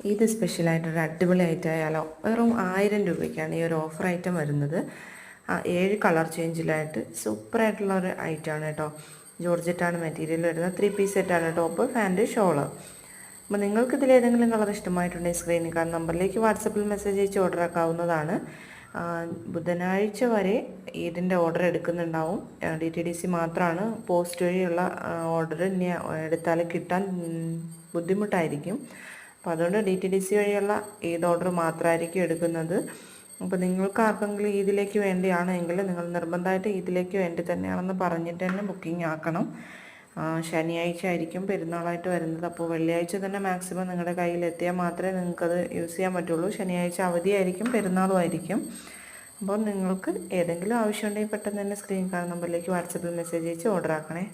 ഇത് സ്പെഷ്യലായിട്ടൊരു അടിപൊളി ഐറ്റം ആയാലോ വെറും ആയിരം രൂപയ്ക്കാണ് ഈ ഒരു ഓഫർ ഐറ്റം വരുന്നത്. ഏഴ് കളർ ചേഞ്ചിലായിട്ട് സൂപ്പറായിട്ടുള്ള ഒരു ഐറ്റമാണ് കേട്ടോ ജോർജറ്റാണ് മെറ്റീരിയൽ വരുന്നത്. ത്രീ പീസ് സെറ്റാണ് ടോപ്പ് ഫാന്റ് ഷോൾ അപ്പോൾ നിങ്ങൾക്ക് ഇതിൽ ഏതെങ്കിലും കളർ ഇഷ്ടമായിട്ടുണ്ടെങ്കിൽ സ്ക്രീനിൽ കാണുന്ന നമ്പറിലേക്ക് വാട്സപ്പിൽ മെസ്സേജ് അയച്ച് ഓർഡർ ആക്കാവുന്നതാണ്. ബുധനാഴ്ച വരെ ഇതിന്റെ ഓർഡർ എടുക്കുന്നുണ്ടാവും. ഡി ടി ഡി സി മാത്രമാണ് പോസ്റ്റ് വഴിയുള്ള ഓർഡർ ഇനി എടുത്താൽ കിട്ടാൻ ബുദ്ധിമുട്ടായിരിക്കും. അപ്പോൾ അതുകൊണ്ട് ഡി ടി ഡി സി വഴിയുള്ള ഏത് ഓർഡർ മാത്രമായിരിക്കും എടുക്കുന്നത്. അപ്പോൾ നിങ്ങൾക്ക് ആർക്കെങ്കിലും ഇതിലേക്ക് വേണ്ടിയാണെങ്കിൽ നിങ്ങൾ നിർബന്ധമായിട്ട് ഇതിലേക്ക് വേണ്ടി തന്നെയാണെന്ന് പറഞ്ഞിട്ട് തന്നെ ബുക്കിംഗ് ആക്കണം. ശനിയാഴ്ച ആയിരിക്കും പെരുന്നാളായിട്ട് വരുന്നത്. അപ്പോൾ വെള്ളിയാഴ്ച തന്നെ മാക്സിമം നിങ്ങളുടെ കയ്യിൽ എത്തിയാൽ മാത്രമേ നിങ്ങൾക്കത് യൂസ് ചെയ്യാൻ പറ്റുള്ളൂ. ശനിയാഴ്ച അവധിയായിരിക്കും പെരുന്നാളും ആയിരിക്കും. അപ്പോൾ നിങ്ങൾക്ക് ഏതെങ്കിലും ആവശ്യമുണ്ടെങ്കിൽ പെട്ടെന്ന് തന്നെ സ്ക്രീൻ കാണുന്ന നമ്പറിലേക്ക് വാട്സപ്പിൽ മെസ്സേജ് അയച്ച് ഓർഡർ ആക്കണേ.